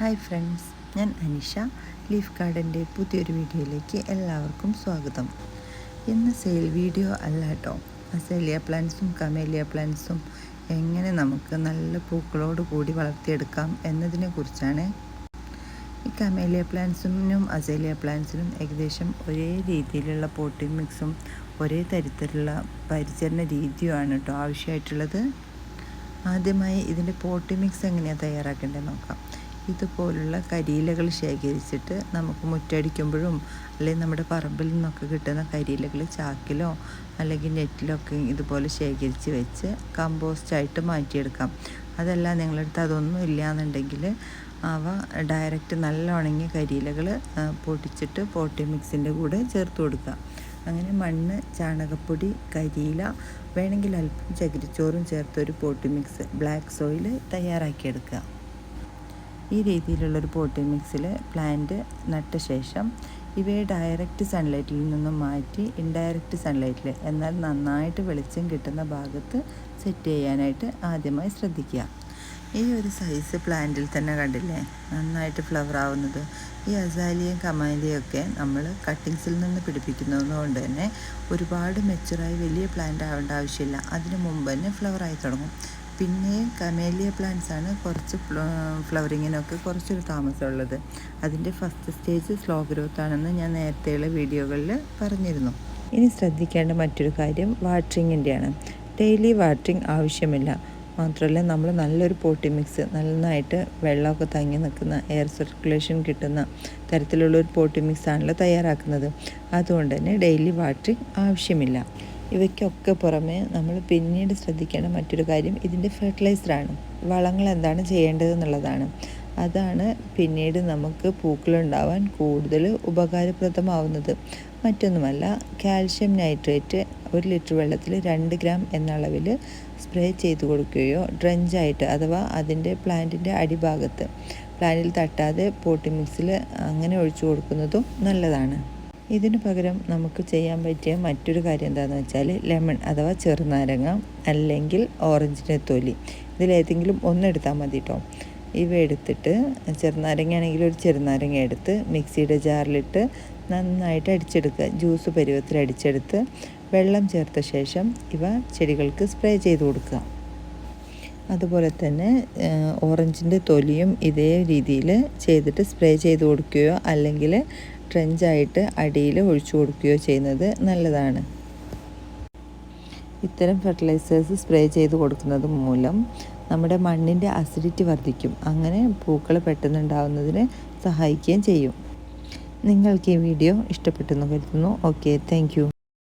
Hi friends ഞാൻ Anisha leaf ഗാർഡന്റെ പുതിയൊരു വീഡിയോയിലേക്ക് എല്ലാവർക്കും സ്വാഗതം. ഇന്ന് സെയിൽ വീഡിയോ അല്ല കേട്ടോ അസേലിയ പ്ലാന്റ്സും കമേലിയ പ്ലാന്റ്സും എങ്ങനെ നമുക്ക് നല്ല പൂക്കളോട് കൂടി വളർത്തിയെടുക്കാം എന്നതിനെ കുറിച്ചാണ്. ഈ കമേലിയ പ്ലാന്റ്സിനും അസേലിയ പ്ലാന്റ്സിനും ഏകദേശം ഒരേ രീതിയിലുള്ള പോട്ടിംഗ് മിക്സും ഒരേ തരത്തിലുള്ള പരിചരണ രീതിയുമാണ് കേട്ടോ ആവശ്യമായിട്ടുള്ളത്. ആദ്യമായി ഇതിന്റെ പോട്ടി മിക്സ് എങ്ങനെയാണ് തയ്യാറാക്കേണ്ടത് നോക്കാം. ഇതുപോലുള്ള കരിയിലകൾ ശേഖരിച്ചിട്ട് നമുക്ക് മുറ്റടിക്കുമ്പോഴും അല്ലെങ്കിൽ നമ്മുടെ പറമ്പിൽ നിന്നൊക്കെ കിട്ടുന്ന കരിയിലകൾ ചാക്കിലോ അല്ലെങ്കിൽ നെറ്റിലൊക്കെ ഇതുപോലെ ശേഖരിച്ച് വെച്ച് കമ്പോസ്റ്റായിട്ട് മാറ്റിയെടുക്കാം. അതല്ല നിങ്ങളടുത്ത് അതൊന്നും ഇല്ല എന്നുണ്ടെങ്കിൽ അവ ഡയറക്റ്റ് നല്ല ഉണങ്ങിയ കരിയിലകൾ പൊട്ടിച്ചിട്ട് പോട്ടി മിക്സിന്റെ കൂടെ ചേർത്ത് കൊടുക്കുക. അങ്ങനെ മണ്ണ് ചാണകപ്പൊടി കരിയില വേണമെങ്കിൽ അല്പം ചകിരിച്ചോറും ചേർത്തൊരു പോട്ടി മിക്സ് ബ്ലാക്ക് സോയിൽ തയ്യാറാക്കിയെടുക്കുക. ഈ രീതിയിലുള്ളൊരു പോട്ടി മിക്സിൽ പ്ലാന്റ് നട്ട ശേഷം ഇവയെ ഡയറക്റ്റ് സൺലൈറ്റിൽ നിന്നും മാറ്റി ഇൻഡയറക്റ്റ് സൺലൈറ്റിൽ എന്നാൽ നന്നായിട്ട് വെളിച്ചം കിട്ടുന്ന ഭാഗത്ത് സെറ്റ് ചെയ്യാനായിട്ട് ആദ്യമായി ശ്രദ്ധിക്കുക. ഈ ഒരു സൈസ് പ്ലാന്റിൽ തന്നെ കണ്ടില്ലേ? നന്നായിട്ട് ഫ്ലവർ ആവുന്നത്. ഈ അസാലിയും കമാലിയും ഒക്കെ നമ്മൾ കട്ടിങ്സിൽ നിന്ന് പിടിപ്പിക്കുന്നതുകൊണ്ട് തന്നെ ഒരുപാട് മെച്ചുറായി വലിയ പ്ലാന്റ് ആവേണ്ട ആവശ്യമില്ല. അതിന് മുമ്പ് തന്നെ ഫ്ലവർ ആയി തുടങ്ങും. പിന്നെ കമേലിയ പ്ലാന്റ്സ് ആണ് കുറച്ച് ഫ്ലവറിങ്ങിനൊക്കെ കുറച്ചൊരു താമസമുള്ളത്. അതിന്റെ ഫസ്റ്റ് സ്റ്റേജ് സ്ലോ ഗ്രോത്ത് ആണെന്ന് ഞാൻ നേരത്തെയുള്ള വീഡിയോകളിൽ പറഞ്ഞിരുന്നു. ഇനി ശ്രദ്ധിക്കേണ്ട മറ്റൊരു കാര്യം വാട്ടറിങ്ങിന്റെയാണ് ഡെയിലി വാട്ടറിങ് ആവശ്യമില്ല. മാത്രമല്ല നമ്മൾ നല്ലൊരു പോട്ടി മിക്സ് നന്നായിട്ട് വെള്ളമൊക്കെ തങ്ങി നിൽക്കുന്ന എയർ സർക്കുലേഷൻ കിട്ടുന്ന തരത്തിലുള്ള ഒരു പോട്ടി മിക്സ് ആണല്ലോ തയ്യാറാക്കുന്നത്. അതുകൊണ്ട് തന്നെ ഡെയിലി വാട്ടറിങ് ആവശ്യമില്ല. ഇവയ്ക്കൊക്കെ പുറമെ നമ്മൾ പിന്നീട് ശ്രദ്ധിക്കേണ്ട മറ്റൊരു കാര്യം ഇതിന്റെ ഫെർട്ടിലൈസറാണ് വളങ്ങൾ എന്താണ് ചെയ്യേണ്ടതെന്നുള്ളതാണ്. അതാണ് പിന്നീട് നമുക്ക് പൂക്കളുണ്ടാവാൻ കൂടുതൽ ഉപകാരപ്രദമാവുന്നത്. മറ്റൊന്നുമല്ല കാൽഷ്യം നൈട്രേറ്റ് ഒരു ലിറ്റർ വെള്ളത്തിൽ രണ്ട് ഗ്രാം എന്ന അളവിൽ സ്പ്രേ ചെയ്ത് കൊടുക്കുകയോ ഡ്രഞ്ചായിട്ട് അഥവാ അതിന്റെ പ്ലാന്റിന്റെ അടിഭാഗത്ത്. പ്ലാന്റിൽ തട്ടാതെ പോട്ടി മിക്സിൽ അങ്ങനെ ഒഴിച്ചു കൊടുക്കുന്നതും നല്ലതാണ്. ഇതിന് പകരം നമുക്ക് ചെയ്യാൻ പറ്റിയ മറ്റൊരു കാര്യം എന്താണെന്ന് വെച്ചാൽ ലെമൺ അഥവാ ചെറുനാരങ്ങ അല്ലെങ്കിൽ ഓറഞ്ചിന്റെ തൊലി ഇതിലേതെങ്കിലും ഒന്നെടുത്താൽ മതി കേട്ടോ ഇവ എടുത്തിട്ട് ചെറുനാരങ്ങ ആണെങ്കിൽ ഒരു ചെറുനാരങ്ങ എടുത്ത് മിക്സിയുടെ ജാറിലിട്ട് നന്നായിട്ട് അടിച്ചെടുക്കുക. ജ്യൂസ് പരുവത്തിൽ അടിച്ചെടുത്ത് വെള്ളം ചേർത്ത ശേഷം ഇവ ചെടികൾക്ക് സ്പ്രേ ചെയ്ത് കൊടുക്കുക. അതുപോലെ തന്നെ ഓറഞ്ചിന്റെ തൊലിയും ഇതേ രീതിയിൽ ചെയ്തിട്ട് സ്പ്രേ ചെയ്ത് കൊടുക്കുകയോ അല്ലെങ്കിൽ ട്രെഞ്ചായിട്ട് അടിയിൽ ഒഴിച്ചു കൊടുക്കുകയോ ചെയ്യുന്നത് നല്ലതാണ് ഇത്തരം ഫെർട്ടിലൈസേഴ്സ് സ്പ്രേ ചെയ്ത് കൊടുക്കുന്നത് മൂലം നമ്മുടെ മണ്ണിന്റെ അസിഡിറ്റി വർദ്ധിക്കും അങ്ങനെ പൂക്കൾ പെട്ടെന്നുണ്ടാവുന്നതിന് സഹായിക്കുകയും ചെയ്യും നിങ്ങൾക്ക് ഈ വീഡിയോ ഇഷ്ടപ്പെട്ടെന്ന് കരുതുന്നു ഓക്കെ താങ്ക്